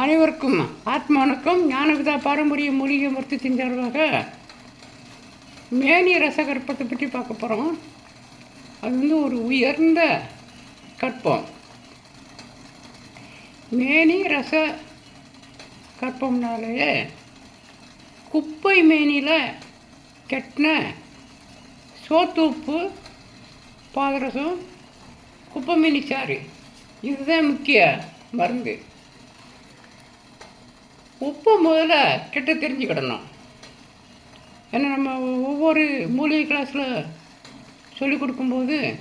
அனைவருக்கும் ஆத்மானுக்கும் ஞானவிதா பாரம்பரிய மூலிகை மருத்துவத்தின் சார்பாக மேனி ரசகற்பத்தை பற்றி பார்க்க போகிறோம் அது வந்து ஒரு உயர்ந்த கற்பம். மேனி ரச கற்பம்னாலே குப்பை மேனியில் கெட்டின சோத்துப்பு பாதரசம் குப்பை மேனி சாறு. இதுதான் முக்கிய மருந்து. உப்பை முதல்ல கெட்ட தெரிஞ்சுக்கிடணும் ஏன்னா நம்ம ஒவ்வொரு மூலிகை கிளாஸில் சொல்லிக் கொடுக்கும்போது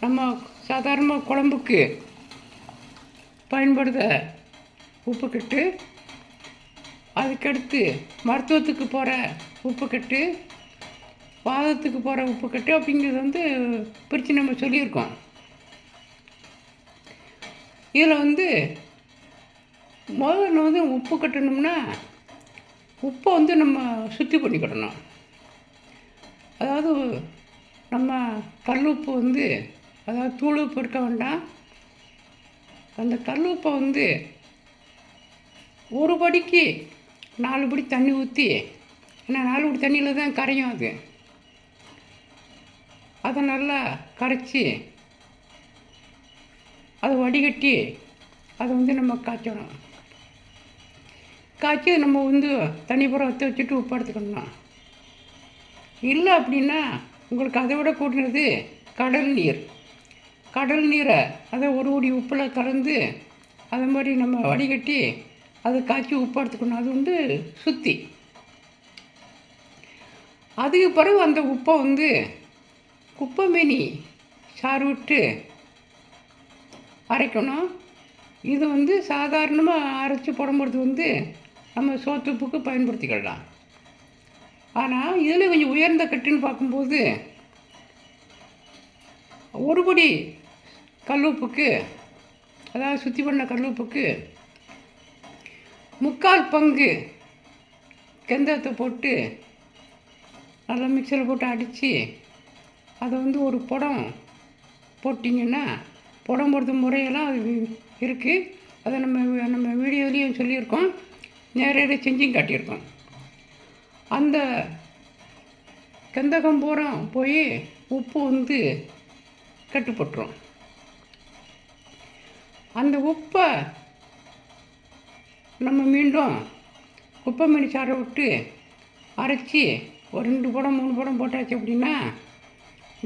நம்ம சாதாரணமாக குழம்புக்கு பயன்படுத்த உப்பு கட்டு அதுக்கடுத்து மருத்துவத்துக்கு போகிற உப்பு கட்டு வாதத்துக்கு போகிற உப்பு கட்டு அப்படிங்கிறது வந்து பிரித்து நம்ம சொல்லியிருக்கோம். இதில் வந்து முதல்ல வந்து உப்பு கட்டணும்னா உப்பை வந்து நம்ம சுத்தி பண்ணிக்கிடணும். அதாவது நம்ம கல் உப்பு வந்து அதாவது தூள் உப்பு இருக்க வேண்டாம். அந்த கல் உப்பை வந்து ஒரு படிக்கு நாலு படி தண்ணி ஊற்றி ஏன்னா நாலு படி தண்ணியில் தான் கரையும் அது. அதை நல்லா கரைச்சி அதை வடிகட்டி அதை வந்து நம்ம காய்ச்சணும். காய்ச்சி நம்ம வந்து தண்ணி புறம் வச்சுட்டு உப்பு எடுத்துக்கணும் இல்லை அப்படின்னா உங்களுக்கு அதை விட கூட்டினது கடல் நீர். கடல் நீரை அதை ஒரு ஒடி உப்பில் கலந்து அதை மாதிரி நம்ம வடிகட்டி அதை காய்ச்சி உப்பு எடுத்துக்கணும். அது வந்து சுத்தி. அதுக்கு பிறகு அந்த உப்பை வந்து குப்பை மேனி சாறு விட்டு அரைக்கணும். இது வந்து சாதாரணமாக அரைச்சி போடும்போது வந்து நம்ம சோத்துப்புக்கு பயன்படுத்திக்கலாம் ஆனால் இதில் கொஞ்சம் உயர்ந்த கட்டுன்னு பார்க்கும்போது ஒரு படி கல்லுப்புக்கு அதாவது சுற்றி பண்ண கல்லுப்புக்கு முக்கால் பங்கு கெந்தத்தை போட்டு நல்லா மிக்சரில் போட்டு அடித்து அதை வந்து ஒரு புடம் போட்டிங்கன்னா புடம் போடுறது முறையெல்லாம் அது இருக்குது அதை நம்ம நம்ம வீடியோலேயும் சொல்லியிருக்கோம். நேரடியாக செஞ்சும் காட்டியிருக்கோம் அந்த கந்தகம் பூரா போய் உப்பு வந்து கட்டுப்பட்டுரும். அந்த உப்பை நம்ம மீண்டும் குப்பை மணி சாறை விட்டு அரைச்சி ஒரு ரெண்டு படம் மூணு படம் போட்டாச்சு அப்படின்னா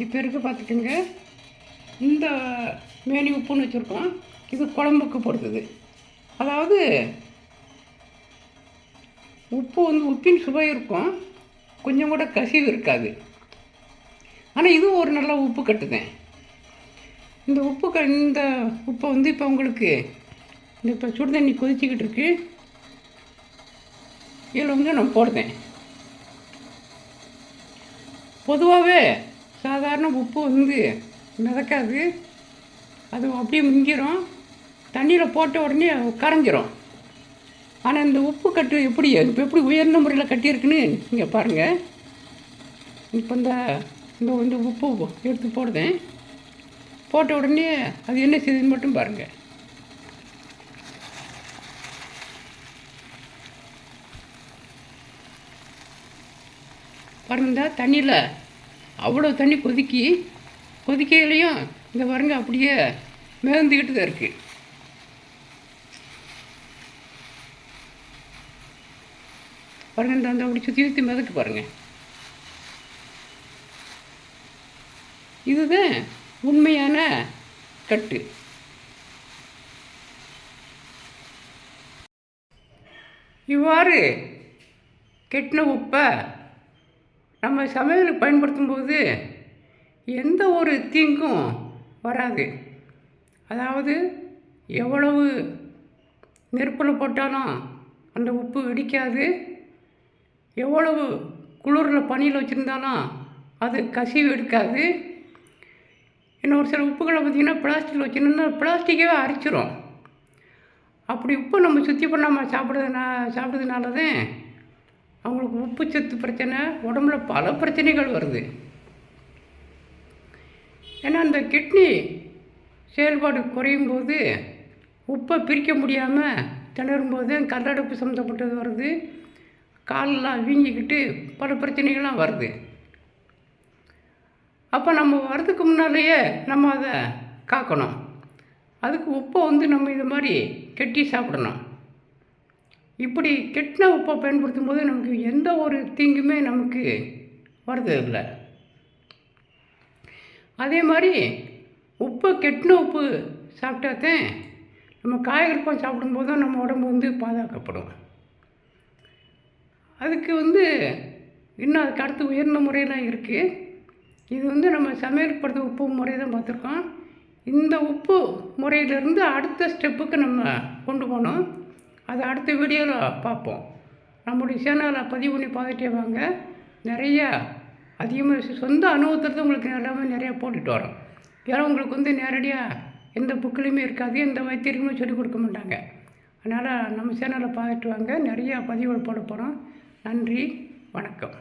இப்போ இருக்க பார்த்துக்கோங்க. இந்த மேனி உப்புன்னு வச்சுருக்கோம். இது குழம்புக்கு பொறுத்தது அதாவது உப்பு வந்து உப்பின் சுவை இருக்கும். கொஞ்சம் கூட கசிவு இருக்காது. ஆனால் இதுவும் ஒரு நல்ல உப்பு கட்டுதேன் இந்த உப்பு க இந்த உப்பை வந்து இப்போ உங்களுக்கு இந்த இப்போ சுடு தண்ணி கொதிச்சிக்கிட்டு இருக்கு. இதில் வந்து நான் போடுதேன் பொதுவாகவே சாதாரண உப்பு வந்து மிதக்காது. அது அப்படியே மிஞ்சிரும் தண்ணியில் போட்ட உடனே கரைஞ்சிரும். ஆனால் இந்த உப்பு கட்டு எப்படி? இப்போ எப்படி உயர்ந்த முறையில் கட்டியிருக்குன்னு இங்கே பாருங்கள் இப்போ இந்த இந்த வந்து உப்பு எடுத்து போடுதேன் போட்ட உடனே அது என்ன செய்யுதுன்னு மட்டும் பாருங்கள் பாருங்க தண்ணியில் அவ்வளோ தண்ணி கொதிக்கி கொதிக்கையிலையும் இந்த பாருங்க அப்படியே மிதந்துக்கிட்டு தான் இருக்குது பாருங்கள் இந்த அந்த அப்படி சுற்றி சுற்றி மிதக்கு பாருங்கள் இதுதான் உண்மையான கட்டு. இவ்வாறு கெட்டின உப்பை நம்ம சமையலுக்கு பயன்படுத்தும் போது எந்த ஒரு தீங்கும் வராது. அதாவது எவ்வளவு நெருப்பில் போட்டாலும் அந்த உப்பு வெடிக்காது. எவ்வளவு குளிரில் பனியில் வச்சுருந்தாலும் அது கசிவு எடுக்காது. இன்னும் ஒரு சில உப்புகளை பார்த்திங்கன்னா பிளாஸ்டிக்கில் வச்சுருந்தோம்னா பிளாஸ்டிக்கவே அரிச்சிரும். அப்படி உப்பை நம்ம சுற்றி பண்ணாமல் சாப்பிட்றதுனா சாப்பிட்றதுனால தான் அவங்களுக்கு உப்பு சத்து பிரச்சனை உடம்புல பல பிரச்சனைகள் வருது. ஏன்னா அந்த கிட்னி செயல்பாடு குறையும் போது உப்பை பிரிக்க முடியாமல் திணறும் போது கல்லடைப்பு சம்மந்தப்பட்டது வருது. காலெலாம் வீங்கிக்கிட்டு பல பிரச்சனைகள்லாம் வருது. அப்போ நம்ம வர்றதுக்கு முன்னாலேயே நம்ம அதை காக்கணும். அதுக்கு உப்பை வந்து நம்ம இது மாதிரி கெட்டி சாப்பிடணும். இப்படி கெட்டின உப்பை பயன்படுத்தும் போது நமக்கு எந்த ஒரு தீங்குமே நமக்கு வருது இல்லை. அதே மாதிரி உப்பு கெட்டின உப்பு சாப்பிட்டாதான் நம்ம காய்கறி பழம் சாப்பிடும்போது நம்ம உடம்பு வந்து பாதுகாக்கப்படும். அதுக்கு வந்து இன்னும் அதுக்கு அடுத்து உயர்ந்த முறையெல்லாம் இருக்குது இது வந்து நம்ம சமையல் படுத்த உப்பு முறை தான் பார்த்துருக்கோம். இந்த உப்பு முறையிலிருந்து அடுத்த ஸ்டெப்புக்கு நம்ம கொண்டு போகணும். அதை அடுத்த வீடியோவில் பார்ப்போம். நம்முடைய சேனலை பதிவு பண்ணி பார்த்துட்டே வாங்க. நிறையா அதிகமாக சொந்த அனுபவத்தில் உங்களுக்கு எல்லாமே நிறையா போட்டுட்டு வரோம். ஏன்னா உங்களுக்கு வந்து நேரடியாக எந்த புக்கிலையுமே இருக்காது. எந்த வைத்தியர்களும் சொல்லிக் கொடுக்க மாட்டாங்க. அதனால் நம்ம சேனலை பார்த்துட்டு வாங்க. நிறையா பதிவுகள் போட போகிறோம் நன்றி வணக்கம்.